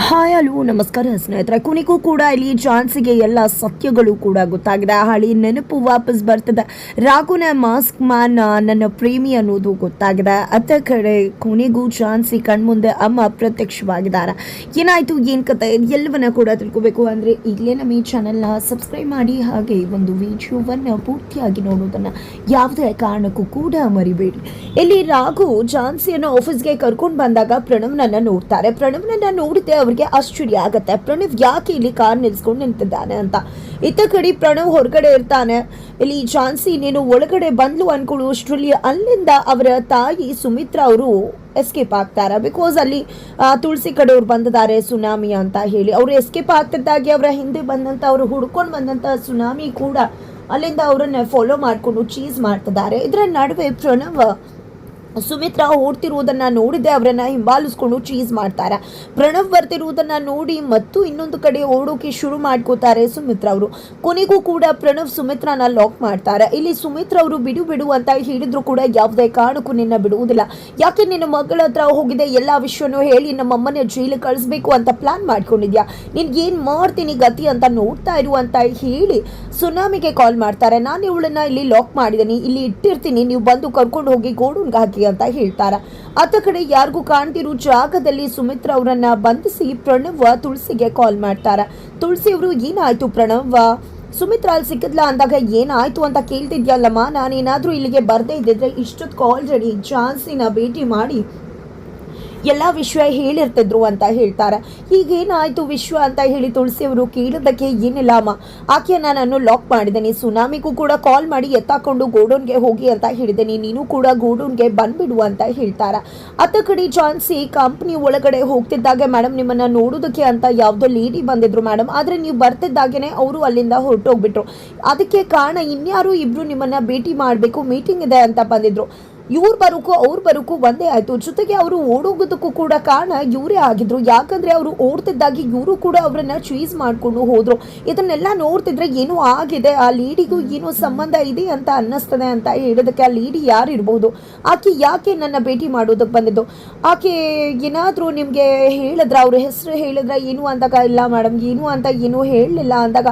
Hi hello ನಮಸ್ಕಾರ ಸ್ನೇಹಿತರೆ. ಕೊನೆಗೂ ಕೂಡ ಇಲ್ಲಿ ಜಾನ್ಸಿಗೆ ಎಲ್ಲ ಸತ್ಯಗಳು ಕೂಡ ಗೊತ್ತಾಗಿದೆ. ಹಳಿ ನೆನಪು ವಾಪಸ್ ಬರ್ತದೆ. ರಾಘುನ ಮಾಸ್ಕ್ ಮ್ಯಾನ್ ನನ್ನ ಪ್ರೇಮಿ ಅನ್ನೋದು ಗೊತ್ತಾಗಿದೆ. ಅತ್ತ ಕಡೆ ಕೊನೆಗೂ ಜಾನ್ಸಿ ಕಣ್ಮುಂದೆ ಅಮ್ಮ ಪ್ರತ್ಯಕ್ಷವಾಗಿದ್ದಾರೆ. ಏನಾಯಿತು, ಏನು ಕತೆ, ಎಲ್ಲವನ್ನ ಕೂಡ ತಿಳ್ಕೊಬೇಕು ಅಂದರೆ ಈಗಲೇ ನಮ್ಮ ಈ ಚಾನೆಲ್ನ ಸಬ್ಸ್ಕ್ರೈಬ್ ಮಾಡಿ, ಹಾಗೆ ಒಂದು ವಿಡಿಯೋವನ್ನು ಪೂರ್ತಿಯಾಗಿ ನೋಡೋದನ್ನ ಯಾವುದೇ ಕಾರಣಕ್ಕೂ ಕೂಡ ಮರಿಬೇಡಿ. ಇಲ್ಲಿ ರಾಘು ಜಾನ್ಸಿಯನ್ನು ಆಫೀಸ್ಗೆ ಕರ್ಕೊಂಡು ಬಂದಾಗ ಪ್ರಣವ್ನನ್ನು ನೋಡ್ತಾರೆ. ಪ್ರಣವ್ನನ್ನು ನೋಡಿದ್ರೆ ಅವ್ರಿಗೆ ಆಶ್ಚರ್ಯ ಆಗತ್ತೆ. ಪ್ರಣವ್ ಯಾಕೆ ಇಲ್ಲಿ ಕಾರ್ ನಿಲ್ಸ್ಕೊಂಡು ನಿಂತಿದ್ದಾನೆ ಅಂತ. ಇತ್ತ ಕಡೆ ಪ್ರಣವ್ ಹೊರಗಡೆ ಇರ್ತಾನೆ. ಇಲ್ಲಿ ಝಾನ್ಸಿ ನೀನು ಒಳಗಡೆ ಬಂದ್ಲು ಅನ್ಕೊಳ್ಳು ಅಷ್ಟರಲ್ಲಿ ಅಲ್ಲಿಂದ ಅವರ ತಾಯಿ ಸುಮಿತ್ರಾ ಅವರು ಎಸ್ಕೇಪ್ ಆಗ್ತಾರೆ. ಬಿಕಾಸ್ ಅಲ್ಲಿ ತುಳಸಿ ತುಳಸಿ ಕಡೆಯವ್ರು ಬಂದಿದ್ದಾರೆ ಸುನಾಮಿ ಅಂತ ಹೇಳಿ. ಅವರು ಎಸ್ಕೇಪ್ ಆಗ್ತಿದ್ದಾಗೆ ಅವರ ಹಿಂದೆ ಬಂದಂತ, ಅವರು ಹುಡ್ಕೊಂಡು ಬಂದಂತ ಸುನಾಮಿ ಕೂಡ ಅಲ್ಲಿಂದ ಅವರನ್ನ ಫಾಲೋ ಮಾಡಿಕೊಂಡು ಚೀಸ್ ಮಾಡ್ತಿದ್ದಾರೆ. ಇದರ ನಡುವೆ ಪ್ರಣವ್ ಸುಮಿತ್ರಾ ಓಡ್ತಿರುವುದನ್ನು ನೋಡಿದೆ, ಅವರನ್ನು ಹಿಂಬಾಲಿಸ್ಕೊಂಡು ಚೀಸ್ ಮಾಡ್ತಾರೆ? ಪ್ರಣವ್ ಬರ್ತಿರುವುದನ್ನು ನೋಡಿ ಮತ್ತು ಇನ್ನೊಂದು ಕಡೆ ಓಡೋಕೆ ಶುರು ಮಾಡ್ಕೋತಾರೆ ಸುಮಿತ್ರ ಅವರು. ಕೊನೆಗೂ ಕೂಡ ಪ್ರಣವ್ ಸುಮಿತ್ರಾನ ಲಾಕ್ ಮಾಡ್ತಾರೆ? ಇಲ್ಲಿ ಸುಮಿತ್ರ ಅವರು ಬಿಡು ಬಿಡು ಅಂತ ಹೇಳಿದ್ರು ಕೂಡ ಯಾವುದೇ ಕಾರಣಕ್ಕೂ ನಿನ್ನ ಬಿಡುವುದಿಲ್ಲ. ಯಾಕೆ ನಿನ್ನ ಮಗಳ ಹತ್ರ ಹೋಗಿದೆ, ಎಲ್ಲ ವಿಷಯನೂ ಹೇಳಿ ನಮ್ಮ ಅಮ್ಮನ ಜೈಲಿಗೆ ಕಳಿಸ್ಬೇಕು ಅಂತ ಪ್ಲಾನ್ ಮಾಡ್ಕೊಂಡಿದ್ಯಾ? ಏನು ಮಾಡ್ತೀನಿ ಗತಿ ಅಂತ ನೋಡ್ತಾ ಇರು ಅಂತ ಹೇಳಿ ಸುನಾಮಿಗೆ ಕಾಲ್ ಮಾಡ್ತಾರೆ. ನಾನು ಇವಳನ್ನ ಇಲ್ಲಿ ಲಾಕ್ ಮಾಡಿದ್ದೀನಿ, ಇಲ್ಲಿ ಇಟ್ಟಿರ್ತೀನಿ, ನೀವು ಬಂದು ಕರ್ಕೊಂಡು ಹೋಗಿ ಗೋಡನ್ಗೆ ಹಾಕಿ. ಅಂತ ಹೇಳ್ತಾರೆ. ಅತ್ತ ಕಡೆ ಯಾರಿಗೂ ಕಾಣ್ತಿರೋ ಜಾಗದಲ್ಲಿ ಸುಮಿತ್ರ ಅವರನ್ನ ಬಂಧಿಸಿ ಪ್ರಣವ್ ತುಳಸಿಗೆ ಕಾಲ್ ಮಾಡ್ತಾರ. ತುಳಸಿ ಅವರು, ಏನಾಯ್ತು ಪ್ರಣವ್ ಸುಮಿತ್ರ ಅಲ್ಲಿ ಸಿಕ್ಕಿದ್ಲಾ? ಅಂದಾಗ, ಏನಾಯ್ತು ಅಂತ ಕೇಳ್ತಿದ್ಯಲ್ಲಮ್ಮ? ನಾನೇನಾದ್ರೂ ಇಲ್ಲಿಗೆ ಬರ್ದೇ ಇದ್ದಿದ್ರೆ ಇಷ್ಟೊತ್ತು ಆಲ್ರೆಡಿ ಝಾನ್ಸಿನ ಭೇಟಿ ಮಾಡಿ ಎಲ್ಲ ವಿಷಯ ಹೇಳಿರ್ತಿದ್ರು ಅಂತ ಹೇಳ್ತಾರೆ. ಹೀಗೇನಾಯ್ತು ವಿಶ್ವ ಅಂತ ಹೇಳಿ ತುಳಸಿ ಅವರು ಕೇಳಿದ್ದಕ್ಕೆ ಏನಿಲ್ಲ ಅಮ್ಮ. ಆಕೆಯನ್ನು ನಾನು ಲಾಕ್ ಮಾಡಿದ್ದೀನಿ ಸುನಾಮಿಗೂ ಕೂಡ ಕಾಲ್ ಮಾಡಿ ಎತ್ತಾಕೊಂಡು ಗೋಡೌನ್ಗೆ ಹೋಗಿ ಅಂತ ಹೇಳಿದ್ದೀನಿ ನೀನು ಕೂಡ ಗೋಡೌನ್ಗೆ ಬಂದ್ಬಿಡು ಅಂತ ಹೇಳ್ತಾರೆ. ಅತ್ತ ಕಡೆ ಜಾನ್ಸಿ ಕಂಪ್ನಿ ಒಳಗಡೆ ಹೋಗ್ತಿದ್ದಾಗ ಮೇಡಮ್ ನಿಮ್ಮನ್ನ ನೋಡೋದಕ್ಕೆ ಅಂತ ಯಾವುದೋ ಲೇಡಿ ಬಂದಿದ್ರು ಮೇಡಮ್ ಆದ್ರೆ ನೀವು ಬರ್ತಿದ್ದಾಗೇನೆ ಅವರು ಅಲ್ಲಿಂದ ಹೊರಟೋಗ್ಬಿಟ್ರು. ಅದಕ್ಕೆ ಕಾರಣ ಇನ್ಯಾರು ಇಬ್ರು ನಿಮ್ಮನ್ನ ಭೇಟಿ ಮಾಡಬೇಕು ಮೀಟಿಂಗ್ ಇದೆ ಅಂತ ಬಂದಿದ್ರು. ಇವ್ರು ಬರೋಕ್ಕೂ ಅವ್ರು ಬರೋಕ್ಕೂ ಒಂದೇ ಆಯಿತು. ಜೊತೆಗೆ ಅವರು ಓಡೋಗೋದಕ್ಕೂ ಕೂಡ ಕಾರಣ ಇವರೇ ಆಗಿದ್ರು. ಯಾಕಂದರೆ ಅವರು ಓಡ್ತಿದ್ದಾಗಿ ಇವರು ಕೂಡ ಅವರನ್ನು ಚೀಸ್ ಮಾಡಿಕೊಂಡು ಹೋದರು. ಇದನ್ನೆಲ್ಲ ನೋಡ್ತಿದ್ರೆ ಏನೋ ಆಗಿದೆ. ಆ ಲೇಡಿಗೂ ಏನೋ ಸಂಬಂಧ ಇದೆ ಅಂತ ಅನ್ನಿಸ್ತದೆ ಅಂತ ಹೇಳೋದಕ್ಕೆ ಆ ಲೇಡಿ ಯಾರು ಇರ್ಬೋದು? ಆಕೆ ಯಾಕೆ ನನ್ನ ಭೇಟಿ ಮಾಡೋದಕ್ಕೆ ಬಂದಿದ್ದು? ಆಕೆ ಏನಾದರೂ ನಿಮಗೆ ಹೇಳಿದ್ರ? ಅವ್ರ ಹೆಸರು ಹೇಳಿದ್ರ? ಏನು ಅಂದಾಗ ಇಲ್ಲ ಮೇಡಮ್ ಏನು ಅಂತ ಏನೂ ಹೇಳಲಿಲ್ಲ ಅಂದಾಗ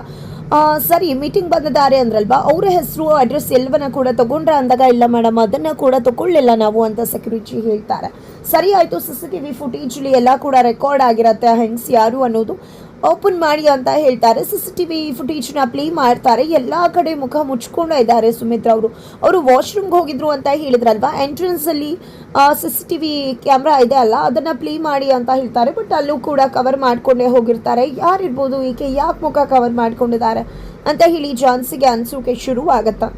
ಸರಿ ಮೀಟಿಂಗ್ ಬಂದಿದ್ದಾರೆ ಅಂದ್ರಲ್ವಾ? ಅವರ ಹೆಸರು ಅಡ್ರೆಸ್ ಎಲ್ಲವನ್ನ ಕೂಡ ತಗೊಂಡ್ರ ಅಂದಾಗ, ಇಲ್ಲ ಮೇಡಮ್ ಅದನ್ನ ಕೂಡ ತಗೊಳ್ಳಿಲ್ಲ ನಾವು ಅಂತ ಸೆಕ್ಯೂರಿಟಿ ಹೇಳ್ತಾರೆ. ಸರಿ ಆಯ್ತು ಸಿ ಸಿ ಟಿ ವಿ ಎಲ್ಲ ಕೂಡ ರೆಕಾರ್ಡ್ ಆಗಿರತ್ತೆ ಹೆಂಗ್ಸ್ ಯಾರು ಅನ್ನೋದು. ಓಪನ್ ಮಾಡಿ ಅಂತ ಹೇಳ್ತಾರೆ. ಸಿ ಸಿ ಟಿ ವಿ ಫುಟೇಜ್ನ ಪ್ಲೇ ಮಾಡ್ತಾರೆ. ಎಲ್ಲ ಕಡೆ ಮುಖ ಮುಚ್ಕೊಂಡು ಇದ್ದಾರೆ ಸುಮಿತ್ರಾ ಅವರು. ಅವರು ವಾಶ್ರೂಮ್ಗೆ ಹೋಗಿದ್ರು ಅಂತ ಹೇಳಿದ್ರಲ್ವಾ? ಎಂಟ್ರೆನ್ಸ್ ಅಲ್ಲಿ C C T V camera ಇದೆ ಅಲ್ಲ, ಅದನ್ನ ಪ್ಲೇ ಮಾಡಿ ಅಂತ ಹೇಳ್ತಾರೆ. ಬಟ್ ಅಲ್ಲೂ ಕೂಡ ಕವರ್ ಮಾಡ್ಕೊಂಡೇ ಹೋಗಿರ್ತಾರೆ. ಯಾರಿರ್ಬೋದು ಈಕೆ ಯಾಕೆ ಮುಖ ಕವರ್ ಮಾಡ್ಕೊಂಡಿದ್ದಾರೆ ಅಂತ ಹೇಳಿ ಜಾನ್ಸಿಗೆ ಅನಿಸೋಕೆ ಶುರು ಆಗತ್ತಾ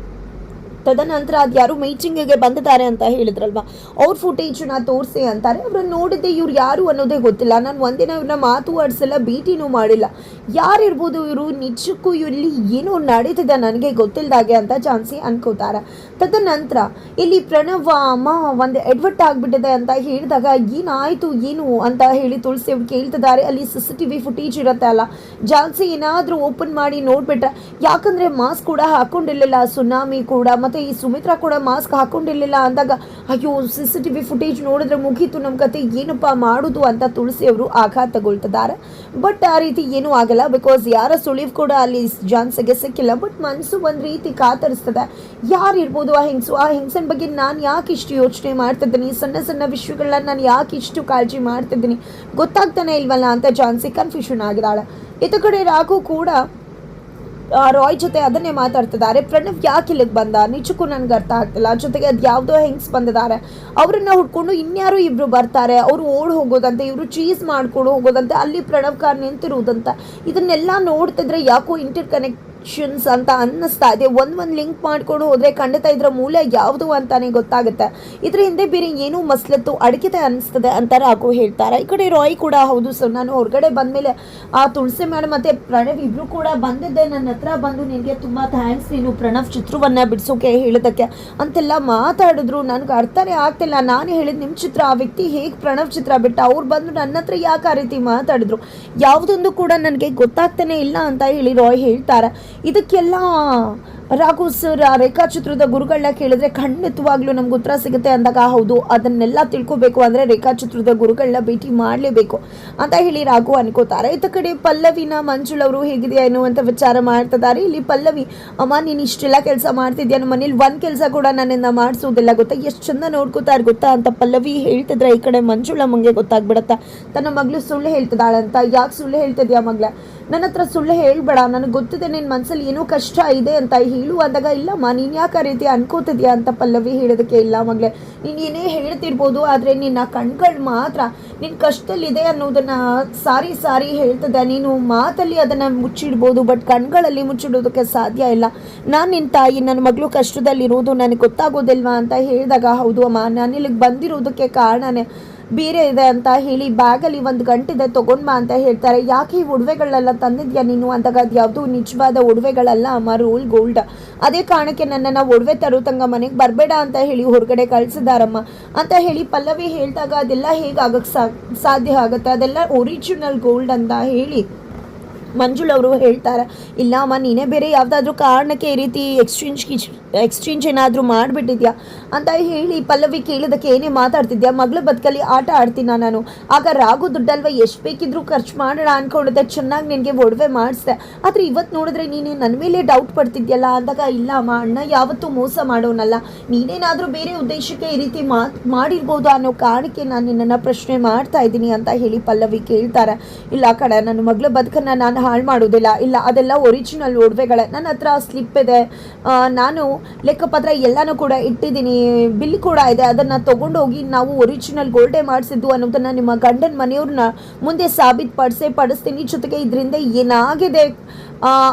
ತದನಂತರ ಅದು ಯಾರು ಮೀಟಿಂಗಿಗೆ ಬಂದಿದ್ದಾರೆ ಅಂತ ಹೇಳಿದ್ರಲ್ವಾ? ಅವ್ರ ಫುಟೇಜನ್ನ ತೋರಿಸಿ ಅಂತಾರೆ. ಅವ್ರನ್ನ ನೋಡಿದ್ದೆ ಇವ್ರು ಯಾರು ಅನ್ನೋದೇ ಗೊತ್ತಿಲ್ಲ. ನಾನು ಒಂದಿನ ಇವ್ರನ್ನ ಮಾತು ಆಡಿಸಲ್ಲ ಭೇಟಿನೂ ಮಾಡಿಲ್ಲ. ಯಾರಿರ್ಬೋದು ಇವರು? ನಿಜಕ್ಕೂ ಇಲ್ಲಿ ಏನೋ ನಡೀತಿದೆ ನನಗೆ ಗೊತ್ತಿಲ್ಲದಾಗೆ ಅಂತ ಜಾನ್ಸಿ ಅನ್ಕೋತಾರೆ. ತದನಂತರ ಇಲ್ಲಿ ಪ್ರಣವ್, ಅಮ್ಮ ಒಂದು ಎಡ್ವರ್ಟ್ ಆಗಿಬಿಟ್ಟಿದೆ ಅಂತ ಹೇಳಿದಾಗ ಏನಾಯಿತು, ಏನು ಅಂತ ಹೇಳಿ ತುಳಸಿ ಅವ್ರು ಕೇಳ್ತಿದ್ದಾರೆ. ಅಲ್ಲಿ C C T V footage ಇರುತ್ತೆ ಅಲ್ಲ. ಜಾನ್ಸಿ ಏನಾದರೂ ಓಪನ್ ಮಾಡಿ ನೋಡಿಬಿಟ್ರೆ, ಯಾಕಂದ್ರೆ ಮಾಸ್ಕ್ ಕೂಡ ಹಾಕೊಂಡಿರ್ಲಿಲ್ಲ ಸುನಾಮಿ ಕೂಡ. ಮತ್ತೆ ಈ ಸುಮಿತ್ರಾ ಕೂಡ ಮಾಸ್ಕ್ ಹಾಕೊಂಡಿರ್ಲಿಲ್ಲ ಅಂದಾಗ, ಅಯ್ಯೋ C C T V footage ನೋಡಿದ್ರೆ ಮುಗೀತು ನಮ್ಮ ಕತೆ, ಏನಪ್ಪ ಮಾಡೋದು ಅಂತ ತುಳಸಿ ಅವರು ಆಘಾತ ತಗೊಳ್ತಿದ್ದಾರೆ ಬಟ್ ಆ ರೀತಿ ಏನೂ ಆಗಲ್ಲ ಬಿಕಾಸ್ ಯಾರ ಸುಳಿವು ಕೂಡ ಅಲ್ಲಿ ಜಾನ್ಸಿಗೆ ಸಿಕ್ಕಿಲ್ಲ. ಬಟ್ ಮನಸ್ಸು ಒಂದು ರೀತಿ ಕಾತರಿಸ್ತದೆ. ಯಾರು ಇರ್ಬೋದು ಆ ಹೆಂಗಸು? ಆ ಹೆಂಗಸನ ಬಗ್ಗೆ ನಾನು ಯಾಕೆ ಇಷ್ಟು ಯೋಚನೆ ಮಾಡ್ತಿದ್ದೀನಿ? ಸಣ್ಣ ಸಣ್ಣ ವಿಷಯಗಳನ್ನ ನಾನು ಯಾಕೆ ಇಷ್ಟು ಕಾಳಜಿ ಮಾಡ್ತಿದ್ದೀನಿ? ಗೊತ್ತಾಗ್ತಾನೆ ಇಲ್ವಲ್ಲ ಅಂತ ಜಾನ್ಸಿ ಕನ್ಫ್ಯೂಷನ್ ಆಗಿದ್ದಾಳೆ. ಇತ್ತ ಕಡೆ ರಾಘು ಕೂಡ ರಾಯ್ ಜೊತೆ ಅದನ್ನೇ ಮಾತಾಡ್ತಿದ್ದಾರೆ. ಪ್ರಣವ್ ಯಾಕೆ ಇಲ್ಲಿಗೆ ಬಂದ? ನಿಜಕ್ಕೂ ನನ್ಗೆ ಅರ್ಥ ಆಗ್ತಿಲ್ಲ. ಜೊತೆಗೆ ಅದು ಯಾವುದೋ ಹೆಂಗ್ಸ್ ಬಂದಿದ್ದಾರೆ. ಅವರನ್ನ ಹುಡ್ಕೊಂಡು ಇನ್ಯಾರು ಇಬ್ರು ಬರ್ತಾರೆ. ಅವರು ಓಡ್ ಹೋಗೋದಂತೆ, ಇವರು ಚೀಸ್ ಮಾಡ್ಕೊಂಡು ಹೋಗೋದಂತೆ, ಅಲ್ಲಿ ಪ್ರಣವ್ ಕಾರ್ ನಿಂತಿರುವುದಂತೆ. ಇದನ್ನೆಲ್ಲ ನೋಡ್ತಿದ್ರೆ ಯಾಕೋ ಇಂಟರ್ ಕನೆಕ್ಷನ್ಸ್ ಅಂತ ಅನ್ನಿಸ್ತಾ ಇದೆ. ಒಂದು ಒಂದು ಲಿಂಕ್ ಮಾಡಿಕೊಂಡು ಹೋದರೆ ಖಂಡಿತ ಇದರ ಮೂಲ ಯಾವುದು ಅಂತಾನೆ ಗೊತ್ತಾಗುತ್ತೆ. ಇದರ ಹಿಂದೆ ಬೇರೆ ಏನು ಮಸ್ಲತ್ತು ಅಡಗಿದೆ ಅನಿಸ್ತದೆ ಅಂತ ರಾಘು ಹೇಳ್ತಾರೆ. ಈ ಕಡೆ ರಾಯ್ ಕೂಡ ಹೌದು ಸರ್. ನಾನು ಹೊರಗಡೆ ಬಂದಮೇಲೆ, ಆ ತುಳಸಿ ಮೇಡಮ್ ಮತ್ತೆ ಪ್ರಣವ್ ಇಬ್ರು ಕೂಡ ಬಂದಿದ್ದೆ. ನನ್ನ ಹತ್ರ ಬಂದು ನಿನಗೆ ತುಂಬ ಥ್ಯಾಂಕ್ಸ್ ನೀನು ಪ್ರಣವ್ ಚಿತ್ರವನ್ನ ಬಿಡಿಸೋಕೆ ಹೇಳಿದಕ್ಕೆ ಅಂತೆಲ್ಲ ಮಾತಾಡಿದ್ರು. ನನಗೆ ಅರ್ಥನೇ ಆಗ್ತಿಲ್ಲ. ನಾನು ಹೇಳಿದ ನಿಮ್ಮ ಚಿತ್ರ, ಆ ವ್ಯಕ್ತಿ ಹೇಗೆ ಪ್ರಣವ್ ಚಿತ್ರ ಬಿಟ್ಟ? ಅವ್ರು ಬಂದು ನನ್ನ ಹತ್ರ ಯಾಕೆ ಆ ರೀತಿ ಮಾತಾಡಿದ್ರು? ಯಾವುದೊಂದು ಕೂಡ ನನಗೆ ಗೊತ್ತಾಗ್ತಾನೆ ಇಲ್ಲ ಅಂತ ಹೇಳಿ ರಾಯ್ ಹೇಳ್ತಾರೆ. ಇದಕ್ಕೆಲ್ಲ ರಾಘು ಸರ್, ಆ ರೇಖಾಚಿತ್ರದ ಗುರುಗಳನ್ನ ಕೇಳಿದ್ರೆ ಖಂಡಿತವಾಗ್ಲೂ ನಮ್ಗೆ ಉತ್ತರ ಸಿಗುತ್ತೆ ಅಂದಾಗ, ಹೌದು, ಅದನ್ನೆಲ್ಲ ತಿಳ್ಕೊಬೇಕು ಅಂದರೆ ರೇಖಾಚಿತ್ರದ ಗುರುಗಳನ್ನ ಭೇಟಿ ಮಾಡಲೇಬೇಕು ಅಂತ ಹೇಳಿ ರಾಘು ಅನ್ಕೋತಾರೆ. ಇತ್ತ ಕಡೆ ಪಲ್ಲವಿನ ಮಂಜುಳವರು ಹೇಗಿದೆಯಾ ಎನ್ನುವಂಥ ವಿಚಾರ ಮಾಡ್ತಿದ್ದಾರೆ. ಇಲ್ಲಿ ಪಲ್ಲವಿ, ಅಮ್ಮ, ನೀನು ಇಷ್ಟೆಲ್ಲ ಕೆಲಸ ಮಾಡ್ತಿದ್ಯಾ? ನಮ್ಮ ಮನೇಲಿ ಒಂದು ಕೆಲಸ ಕೂಡ ನನ್ನಿಂದ ಮಾಡಿಸೋದಿಲ್ಲ, ಗೊತ್ತಾ? ಎಷ್ಟು ಚಂದ ನೋಡ್ಕೋತಾರೆ ಗೊತ್ತಾ ಅಂತ ಪಲ್ಲವಿ ಹೇಳ್ತಿದ್ರೆ ಈ ಕಡೆ ಮಂಜುಳಮ್ಮಂಗೆ ಗೊತ್ತಾಗ್ಬಿಡತ್ತಾ? ತನ್ನ ಮಗಳು ಸುಳ್ಳು ಹೇಳ್ತಿದ್ದಾಳಂತ. ಯಾಕೆ ಸುಳ್ಳು ಹೇಳ್ತಿದ್ಯಾ ಮಗಳ? ನನ್ನ ಹತ್ರ ಸುಳ್ಳು ಹೇಳ್ಬೇಡ, ನನಗೆ ಗೊತ್ತಿದೆ ನಿನ್ನ ಮನಸ್ಸಲ್ಲಿ ಏನೋ ಕಷ್ಟ ಇದೆ ಅಂತ ಹೇಳು ಅಂದಾಗ ಇಲ್ಲಮ್ಮ ನೀನು ಯಾಕೆ ಆ ರೀತಿ ಅನ್ಕೋತಿದ್ಯಾ ಅಂತ ಪಲ್ಲವಿ ಹೇಳೋದಕ್ಕೆ, ಇಲ್ಲ ಮಗಳೇ, ನೀನು ಏನೇ ಹೇಳ್ತಿರ್ಬೋದು, ಆದರೆ ನಿನ್ನ ಕಣ್ಗಳು ಮಾತ್ರ ನಿನ್ನ ಕಷ್ಟದಲ್ಲಿದೆ ಅನ್ನೋದನ್ನ ಸಾರಿ ಸಾರಿ ಹೇಳ್ತದೆ ನೀನು ಮಾತಲ್ಲಿ ಅದನ್ನು ಮುಚ್ಚಿಡ್ಬೋದು, ಬಟ್ ಕಣ್ಗಳಲ್ಲಿ ಮುಚ್ಚಿಡೋದಕ್ಕೆ ಸಾಧ್ಯ ಇಲ್ಲ. ನಾನು ನಿನ್ನ ತಾಯಿ ನನ್ನ ಮಗಳು ಕಷ್ಟದಲ್ಲಿರೋದು ನನಗೆ ಗೊತ್ತಾಗೋದಿಲ್ವಾ? ಅಂತ ಹೇಳಿದಾಗ, ಹೌದು ಅಮ್ಮ, ನಾನು ಇಲ್ಲಿಗೆ ಬಂದಿರೋದಕ್ಕೆ ಕಾರಣನೇ ಬೇರೆ ಇದೆ ಅಂತ ಹೇಳಿ ಬ್ಯಾಗಲ್ಲಿ ಒಂದು ಗಂಟಿದೆ ತೊಗೊಂಡ್ಬಾ ಅಂತ ಹೇಳ್ತಾರೆ. ಯಾಕೆ ಈ ಒಡವೆಗಳೆಲ್ಲ ತಂದಿದ್ಯಾ ನೀನು? ಅಂದಾಗ ಅದು ಯಾವುದು ನಿಜವಾದ ಒಡವೆಗಳಲ್ಲ ಅಮ್ಮ ರೂಲ್ ಗೋಲ್ಡ್. ಅದೇ ಕಾರಣಕ್ಕೆ ನನ್ನನ್ನು ಒಡವೆ ತರೋ ತಂಗ ಮನೆಗೆ ಬರಬೇಡ ಅಂತ ಹೇಳಿ ಹೊರಗಡೆ ಕಳಿಸಿದಾರಮ್ಮ. ಅಂತ ಹೇಳಿ ಪಲ್ಲವಿ ಹೇಳಿದಾಗ, ಅದೆಲ್ಲ ಹೇಗಾಗಕ್ಕೆ ಸಾಧ್ಯ ಆಗುತ್ತೆ? ಅದೆಲ್ಲ ಒರಿಜಿನಲ್ ಗೋಲ್ಡ್ ಅಂತ ಹೇಳಿ. ಮಂಜುಳ್ ಅವರು ಹೇಳ್ತಾರೆ, ಇಲ್ಲ ಅಮ್ಮ, ನೀನೇ ಬೇರೆ ಯಾವುದಾದ್ರೂ ಕಾರಣಕ್ಕೆ ಈ ರೀತಿ ಎಕ್ಸ್ಚೇಂಜ್ ಎಕ್ಸ್ಚೇಂಜ್ ಏನಾದರೂ ಮಾಡಿಬಿಟ್ಟಿದ್ಯಾ? ಅಂತ ಹೇಳಿ ಪಲ್ಲವಿ ಕೇಳಿದಕ್ಕೆ ಏನೇ ಮಾತಾಡ್ತಿದ್ಯಾ? ಮಗಳ ಬದುಕಲ್ಲಿ ಆಟ ಆಡ್ತೀನ ನಾನು? ಆಗ ರಾಗು ದುಡ್ಡಲ್ವ ಎಷ್ಟು ಬೇಕಿದ್ರೂ ಖರ್ಚು ಮಾಡೋಣ ಅನ್ಕೊಂಡಿದ್ದೆ ಚೆನ್ನಾಗಿ ನಿನಗೆ ಒಡವೆ ಮಾಡಿಸ್ದೆ. ಆದರೆ ಇವತ್ತು ನೋಡಿದ್ರೆ ನೀನು ನನ್ನ ಮೇಲೆ ಡೌಟ್ ಪಡ್ತಿದ್ಯಲ್ಲ? ಅಂದಾಗ, ಇಲ್ಲ ಅಮ್ಮ, ಅಣ್ಣ ಯಾವತ್ತೂ ಮೋಸ ಮಾಡೋನಲ್ಲ. ನೀನೇನಾದರೂ ಬೇರೆ ಉದ್ದೇಶಕ್ಕೆ ಈ ರೀತಿ ಮಾತು, ಮಾಡಿರ್ಬೋದು ಅನ್ನೋ ಕಾರಣಕ್ಕೆ ನಾನು ನಿನ್ನನ್ನು ಪ್ರಶ್ನೆ ಮಾಡ್ತಾ ಇದ್ದೀನಿ ಅಂತ ಹೇಳಿ ಪಲ್ಲವಿ ಕೇಳ್ತಾರೆ. ಇಲ್ಲ ಕಡೆ ನನ್ನ ಮಗಳ ಬದುಕನ್ನು ನಾನು ಹಾಳು ಮಾಡೋದಿಲ್ಲ ಇಲ್ಲ, ಅದೆಲ್ಲ ಒರಿಜಿನಲ್ ಒಡವೆಗಳೇ. ನನ್ನ ಹತ್ರ ಸ್ಲಿಪ್ ಇದೆ. ನಾನು ಲೆಕ್ಕಪತ್ರ ಎಲ್ಲನೂ ಕೂಡ ಇಟ್ಟಿದ್ದೀನಿ. ಬಿಲ್ ಕೂಡ ಇದೆ. ಅದನ್ನು ತೊಗೊಂಡೋಗಿ ನಾವು ಒರಿಜಿನಲ್ ಗೋಲ್ಡೆ ಮಾಡಿಸಿದ್ದು ಅನ್ನೋದನ್ನು ನಿಮ್ಮ ಗಂಡನ ಮನೆಯವ್ರನ್ನ ಮುಂದೆ ಸಾಬೀತುಪಡಿಸೇ, ಪಡಿಸ್ತೀನಿ. ಜೊತೆಗೆ ಇದರಿಂದ ಏನಾಗಿದೆ?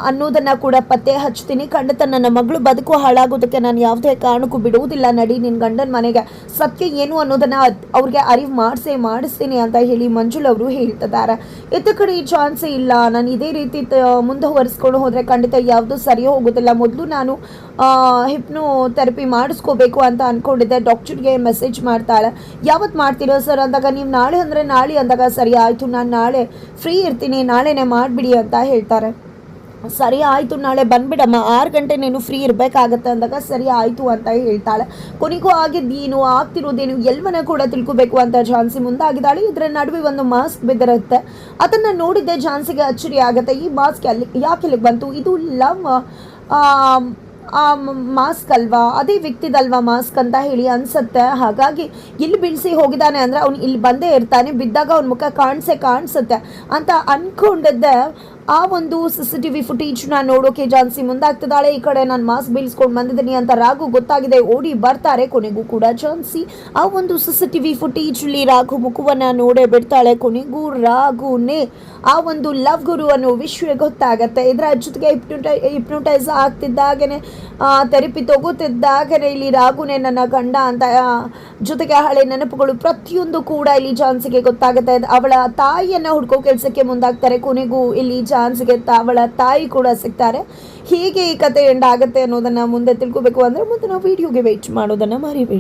ಅನ್ನೋದನ್ನ ಕೂಡ ಪತ್ತೆ ಹಚ್ತೀನಿ ಖಂಡಿತ ನನ್ನ ಮಗಳು ಬದುಕು ಹಾಳಾಗೋದಕ್ಕೆ ನಾನು ಯಾವುದೇ ಕಾರಣಕ್ಕೂ ಬಿಡುವುದಿಲ್ಲ. ನಡಿ ನಿನ್ನ ಗಂಡನ ಮನೆಗೆ ಸತ್ಯ ಏನು ಅನ್ನೋದನ್ನ ಅವ್ರಿಗೆ ಅರಿವು ಮಾಡಿಸೇ ಮಾಡಿಸ್ತೀನಿ ಅಂತ ಹೇಳಿ ಮಂಜುಳ ಅವರು ಹೇಳ್ತಿದ್ದಾರೆ. ಇತ್ತ ಕಡೆ ಈ ಚಾನ್ಸೇ ಇಲ್ಲ. ನಾನು ಇದೇ ರೀತಿ ಮುಂದುವರಿಸ್ಕೊಂಡು ಹೋದರೆ ಖಂಡಿತ ಯಾವುದು ಸರಿ ಹೋಗೋದಿಲ್ಲ. ಮೊದಲು ನಾನು ಹಿಪ್ನೋ ಥೆರಪಿ ಮಾಡಿಸ್ಕೋಬೇಕು ಅಂತ ಅಂದ್ಕೊಂಡಿದ್ದೆ ಡಾಕ್ಟರ್ಗೆ ಮೆಸೇಜ್ ಮಾಡ್ತಾಳೆ. ಯಾವತ್ತು ಮಾಡ್ತೀರೋ ಸರ್ ಅಂದಾಗ, ನೀವು ನಾಳೆ ಅಂದರೆ ನಾಳೆ ಅಂದಾಗ ಸರಿ ಆಯಿತು. ನಾನು ನಾಳೆ ಫ್ರೀ ಇರ್ತೀನಿ. ನಾಳೆನೇ ಮಾಡಿಬಿಡಿ ಅಂತ ಹೇಳ್ತಾರೆ. ಸರಿ ಆಯಿತು ನಾಳೆ ಬಂದ್ಬಿಡಮ್ಮ. ಆರು ಗಂಟೆ ನೀನು ಫ್ರೀ ಇರಬೇಕಾಗತ್ತೆ ಅಂದಾಗ ಸರಿ ಆಯಿತು ಅಂತ ಹೇಳ್ತಾಳೆ. ಕೊನೆಗೂ ಆಗಿದ್ದೇನು ಆಗ್ತಿರೋದೇನು ಎಲ್ವನ ಕೂಡ ತಿಳ್ಕೊಬೇಕು ಅಂತ ಝಾನ್ಸಿ ಮುಂದಾಗಿದ್ದಾಳೆ. ಇದರ ನಡುವೆ ಒಂದು ಮಾಸ್ಕ್ ಬಿದ್ದಿರುತ್ತೆ. ಅದನ್ನು ನೋಡಿದ್ದೆ ಝಾನ್ಸಿಗೆ ಅಚ್ಚರಿ ಆಗುತ್ತೆ. ಈ ಮಾಸ್ಕ್ ಅಲ್ಲಿ ಯಾಕೆ ಬಂತು? ಇದು ಲವ್ ಮಾಸ್ಕ್ ಅಲ್ವಾ? ಅದೇ ವ್ಯಕ್ತಿದಲ್ವಾ ಮಾಸ್ಕ್ ಅಂತ ಹೇಳಿ ಅನ್ಸುತ್ತೆ. ಹಾಗಾಗಿ ಇಲ್ಲಿ ಬೀಳಿಸಿ ಹೋಗಿದ್ದಾನೆ ಅಂದರೆ ಅವ್ನು ಇಲ್ಲಿ ಬಂದೇ ಇರ್ತಾನೆ. ಬಿದ್ದಾಗ ಅವ್ನ ಮುಖ ಕಾಣಿಸೇ ಕಾಣಿಸುತ್ತೆ ಅಂತ ಅನ್ಕೊಂಡಿದ್ದೆ. ಆ ಒಂದು ಸಿ ಟಿ ವಿ ಫುಟೇಜ್ನ ನೋಡೋಕೆ ಜಾನ್ಸಿ ಮುಂದಾಗ್ತಿದ್ದಾಳೆ. ಈ ಕಡೆ ನಾನು ಮಾಸ್ಕ್ ಬೀಳಿಸ್ಕೊಂಡು ಬಂದಿದ್ದೀನಿ ಅಂತ ರಾಘು ಗೊತ್ತಾಗಿದೆ. ಓಡಿ ಬರ್ತಾರೆ ಕೊನೆಗೂ ಕೂಡ ಜಾನ್ಸಿ. ಆ ಒಂದು ಸಿಸಿ ಟಿ ವಿ ಫುಟೇಜಲ್ಲಿ ರಾಘು ಮುಖವನ್ನ ನೋಡೇ ಬಿಡ್ತಾಳೆ ಕೊನೆಗೂ ರಾಘುನೇ. ಆ ಒಂದು ಲವ್ ಗುರು ಅನ್ನೋ ವಿಷಯ ಗೊತ್ತಾಗತ್ತೆ. ಇದರ ಜೊತೆಗೆ ಹಿಪ್ನೋಟೈ ಹಿಪ್ನೋಟೈಸ್ ಆಗ್ತಿದ್ದಾಗೇನೆ ಥೆರಪಿ ತಗೋತಿದ್ದಾಗನೆ ಇಲ್ಲಿ ರಾಘುನೇ ನನ್ನ ಗಂಡ ಅಂತ ಜೊತೆಗೆ ಹಳೆ ನೆನಪುಗಳು ಪ್ರತಿಯೊಂದು ಕೂಡ ಇಲ್ಲಿ ಜಾನ್ಸಿಗೆ ಗೊತ್ತಾಗುತ್ತೆ. ಅವಳ ತಾಯಿಯನ್ನ ಹುಡ್ಕೋ ಕೆಲಸಕ್ಕೆ ಮುಂದಾಗ್ತಾರೆ. ಕೊನೆಗೂ ಇಲ್ಲಿ ಜಾನ್ಸಿಗೆ ಅವಳ ತಾಯಿ ಕೂಡ ಸಿಗ್ತಾರೆ. ಹೀಗೆ ಈ ಕತೆ ಎಂಡ್ ಆಗುತ್ತೆ ಅನ್ನೋದನ್ನ ಮುಂದೆ ತಿಳ್ಕೊಬೇಕು ಅಂದ್ರೆ ಮುಂದೆ ನಾವು ವಿಡಿಯೋಗೆ ವೆಯ್ಟ್ ಮಾಡೋದನ್ನ ಮರಿಬೇಡಿ.